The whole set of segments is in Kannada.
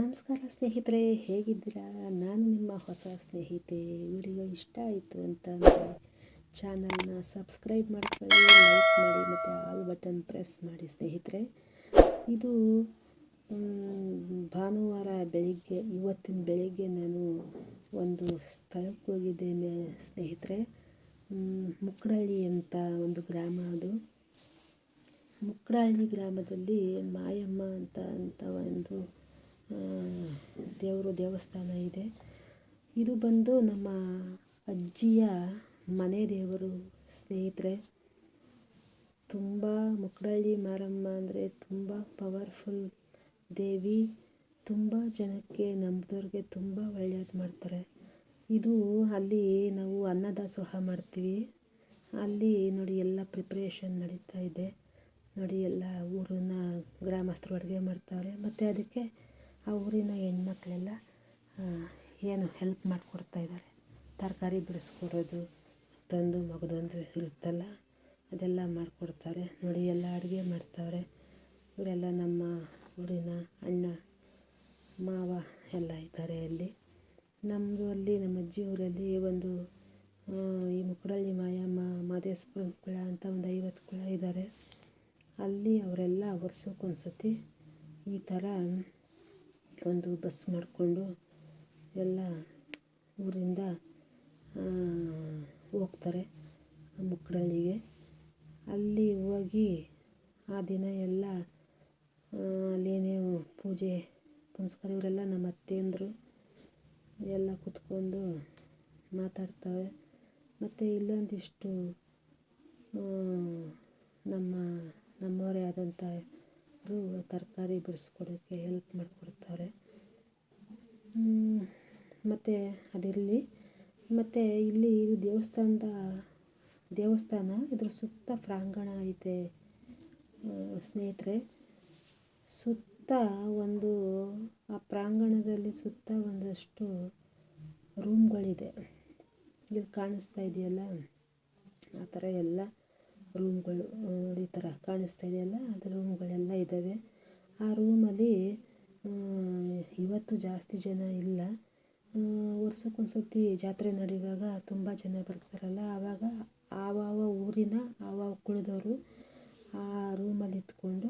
ನಮಸ್ಕಾರ ಸ್ನೇಹಿತರೆ, ಹೇಗಿದ್ದೀರಾ? ನಾನು ನಿಮ್ಮ ಹೊಸ ಸ್ನೇಹಿತೆ. ವಿಡಿಯೋ ಇಷ್ಟ ಆಯಿತು ಅಂತಂದರೆ ಚಾನಲ್ನ ಸಬ್ಸ್ಕ್ರೈಬ್ ಮಾಡ್ಕೊಳ್ಳಿ, ಲೈಕ್ ಮಾಡಿ, ಮತ್ತು ಆಲ್ ಬಟನ್ ಪ್ರೆಸ್ ಮಾಡಿ ಸ್ನೇಹಿತರೆ. ಇದು ಭಾನುವಾರ ಬೆಳಿಗ್ಗೆ, ಇವತ್ತಿನ ಬೆಳಿಗ್ಗೆ ನಾನು ಒಂದು ಸ್ಥಳಕ್ಕೆ ಹೋಗಿದ್ದೇನೆ ಸ್ನೇಹಿತರೆ. ಮುಕ್ಕಡಳ್ಳಿ ಅಂತ ಒಂದು ಗ್ರಾಮ ಅದು. ಮುಕ್ಕಡಹಳ್ಳಿ ಗ್ರಾಮದಲ್ಲಿ ಮಾಯಮ್ಮ ಅಂತ ಅಂತ ಒಂದು ದೇವರು ದೇವಸ್ಥಾನ ಇದೆ. ಇದು ಬಂದು ನಮ್ಮ ಅಜ್ಜಿಯ ಮನೆ ದೇವರು ಸ್ನೇಹಿತರೆ. ತುಂಬ ಮುಕ್ಕಳಳ್ಳಿ ಮಾರಮ್ಮ ಅಂದರೆ ತುಂಬ ಪವರ್ಫುಲ್ ದೇವಿ. ತುಂಬ ಜನಕ್ಕೆ ನಂಬಿದವ್ರಿಗೆ ತುಂಬ ಒಳ್ಳೆಯದು ಮಾಡ್ತಾರೆ. ಇದು ಅಲ್ಲಿ ನಾವು ಅನ್ನದಾಸೋಹ ಮಾಡ್ತೀವಿ. ಅಲ್ಲಿ ನೋಡಿ ಎಲ್ಲ ಪ್ರಿಪ್ರೇಷನ್ ನಡೀತಾ ಇದೆ. ನೋಡಿ ಎಲ್ಲ ಊರಿನ ಗ್ರಾಮಸ್ಥರು ಅಡುಗೆ ಮಾಡ್ತಾರೆ. ಮತ್ತು ಅದಕ್ಕೆ ಆ ಊರಿನ ಹೆಣ್ಮಕ್ಳೆಲ್ಲ ಏನು ಹೆಲ್ಪ್ ಮಾಡಿಕೊಡ್ತಾಯಿದ್ದಾರೆ ತರಕಾರಿ ಬಿಡಿಸ್ಕೊಡೋದು, ತಂದು ಮಗದೊಂದು ಇರುತ್ತಲ್ಲ, ಅದೆಲ್ಲ ಮಾಡಿಕೊಡ್ತಾರೆ. ನೋಡಿ, ಎಲ್ಲ ಅಡುಗೆ ಮಾಡ್ತಾವ್ರೆ. ಇವರೆಲ್ಲ ನಮ್ಮ ಊರಿನ ಅಣ್ಣ, ಮಾವ ಎಲ್ಲ ಇದ್ದಾರೆ ಅಲ್ಲಿ. ನಮ್ಮದು ಅಲ್ಲಿ, ನಮ್ಮ ಅಜ್ಜಿ ಊರಲ್ಲಿ ಒಂದು ಈ ಮುಕ್ಕಡಳ್ಳಿ ಮಾಯಮ್ಮ ಮಾದೇಶ್ವರನ ಕುಳ ಅಂತ ಒಂದು ಐವತ್ತು ಕುಳ ಇದ್ದಾರೆ ಅಲ್ಲಿ ಅವರೆಲ್ಲ ವರ್ಷಕ್ಕೊಂದ್ಸತಿ ಈ ಥರ ಒಂದು ಬಸ್ ಮಾಡಿಕೊಂಡು ಎಲ್ಲ ಊರಿಂದ ಹೋಗ್ತಾರೆ ಮುಕ್ಕಡಳ್ಳಿಗೆ. ಅಲ್ಲಿ ಹೋಗಿ ಆ ದಿನ ಎಲ್ಲ ಅಲ್ಲೇನೇ ಪೂಜೆ, ಪುನಸ್ಕಾರ ಇವರೆಲ್ಲ ನಮ್ಮ ಅತ್ತೆಯಂದಿರು ಎಲ್ಲ ಕೂತ್ಕೊಂಡು ಮಾತಾಡ್ತವೆ. ಮತ್ತು ಇಲ್ಲೊಂದಿಷ್ಟು ನಮ್ಮ, ನಮ್ಮವರೇ ಆದಂಥ ತರಕಾರಿ ಬಿಡಿಸ್ಕೊಡೋಕ್ಕೆ ಹೆಲ್ಪ್ ಮಾಡಿಕೊಡ್ತಾರೆ ಮತ್ತು ಅದಿರಲಿ, ಮತ್ತು ಇಲ್ಲಿ ಇದು ದೇವಸ್ಥಾನದ, ದೇವಸ್ಥಾನ, ಇದ್ರ ಸುತ್ತ ಪ್ರಾಂಗಣ ಐತೆ ಸ್ನೇಹಿತರೆ. ಸುತ್ತ ಒಂದು, ಆ ಪ್ರಾಂಗಣದಲ್ಲಿ ಸುತ್ತ ಒಂದಷ್ಟು ರೂಮ್ಗಳಿದೆ ಇಲ್ಲಿ ಕಾಣಿಸ್ತಾ ಇದೆಯಲ್ಲ? ಆ ಥರ ಎಲ್ಲ. ರೂಮ್ಗಳು ಈ ಥರ ಕಾಣಿಸ್ತಾ ಇದೆಯಲ್ಲ ಅದು ರೂಮ್ಗಳೆಲ್ಲ ಇದ್ದಾವೆ. ಆ ರೂಮಲ್ಲಿ ಇವತ್ತು ಜಾಸ್ತಿ ಜನ ಇಲ್ಲ. ವರ್ಷಕ್ಕೊಂದ್ಸತಿ ಜಾತ್ರೆ ನಡೆಯುವಾಗ ತುಂಬ ಜನ ಬರ್ತಾರಲ್ಲ? ಆವಾಗ ಆವಾವ ಊರಿನ ಆವಾವ ಕುಳಿದವರು ಆ ರೂಮಲ್ಲಿ ಇದ್ಕೊಂಡು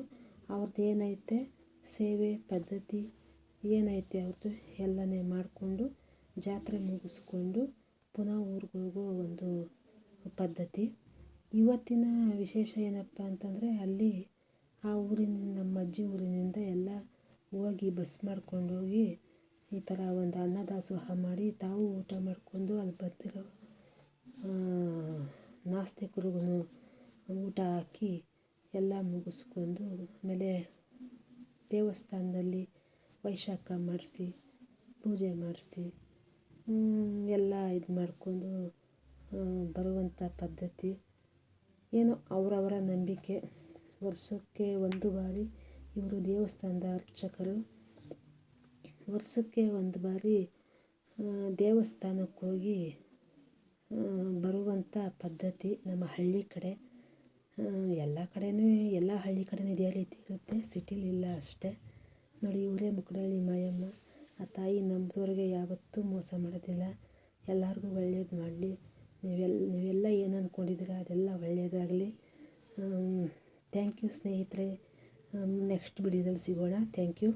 ಅವ್ರದ್ದು ಏನೈತೆ? ಸೇವೆ ಪದ್ಧತಿ ಏನೈತೆ ಅವ್ರದ್ದು ಎಲ್ಲನೇ ಮಾಡಿಕೊಂಡು ಜಾತ್ರೆ ಮುಗಿಸ್ಕೊಂಡು ಪುನಃ ಊರಿಗೆ ಒಂದು ಪದ್ಧತಿ. ಇವತ್ತಿನ ವಿಶೇಷ ಏನಪ್ಪ ಅಂತಂದರೆ ಅಲ್ಲಿ ಆ ಊರಿನ ನಮ್ಮ ಅಜ್ಜಿ ಊರಿನಿಂದ ಎಲ್ಲ ಹೋಗಿ ಬಸ್ ಮಾಡ್ಕೊಂಡು ಹೋಗಿ ಈ ಥರ ಒಂದು ಅನ್ನದಾಸೋಹ ಮಾಡಿ ತಾವು ಊಟ ಮಾಡಿಕೊಂಡು ಅಲ್ಲಿ ಬಂದಿರೋ ನಾಸ್ತಿಕರಿಗೂ ಊಟ ಹಾಕಿ ಎಲ್ಲ ಮುಗಿಸ್ಕೊಂಡು ಆಮೇಲೆ ದೇವಸ್ಥಾನದಲ್ಲಿ ವೈಶಾಖ ಮಾಡಿಸಿ, ಪೂಜೆ ಮಾಡಿಸಿ ಎಲ್ಲ ಇದು ಮಾಡಿಕೊಂಡು ಬರುವಂಥ ಪದ್ಧತಿ. ಏನೋ ಅವರವರ ನಂಬಿಕೆ? ವರ್ಷಕ್ಕೆ ಒಂದು ಬಾರಿ ಇವರು ದೇವಸ್ಥಾನದ ಅರ್ಚಕರು. ವರ್ಷಕ್ಕೆ ಒಂದು ಬಾರಿ ದೇವಸ್ಥಾನಕ್ಕೆ ಹೋಗಿ ಬರುವಂಥ ಪದ್ಧತಿ ನಮ್ಮ ಹಳ್ಳಿ ಕಡೆ. ಎಲ್ಲ ಕಡೆಯೂ ಎಲ್ಲ ಹಳ್ಳಿ ಕಡೆಯೂ ಇದೇ ರೀತಿ ಇರುತ್ತೆ. ಸಿಟಿಲಿ ಇಲ್ಲ ಅಷ್ಟೇ. ನೋಡಿ, ಇವರೇ ಮುಕ್ಕಡಳ್ಳಿ ಮಾಯಮ್ಮ. ಆ ತಾಯಿ ನಂಬಿದವ್ರಿಗೆ ಯಾವತ್ತೂ ಮೋಸ ಮಾಡೋದಿಲ್ಲ. ಎಲ್ಲರಿಗೂ ಒಳ್ಳೇದು ಮಾಡಲಿ. ನೀವೆಲ್ಲ ನೀವೆಲ್ಲ ಏನು ಅಂದ್ಕೊಂಡಿದ್ದೀರ ಅದೆಲ್ಲ ಒಳ್ಳೆಯದಾಗಲಿ ಥ್ಯಾಂಕ್ ಯು ಸ್ನೇಹಿತರೆ. ನೆಕ್ಸ್ಟ್ ವಿಡಿಯೋದಲ್ಲಿ ಸಿಗೋಣ. Thank you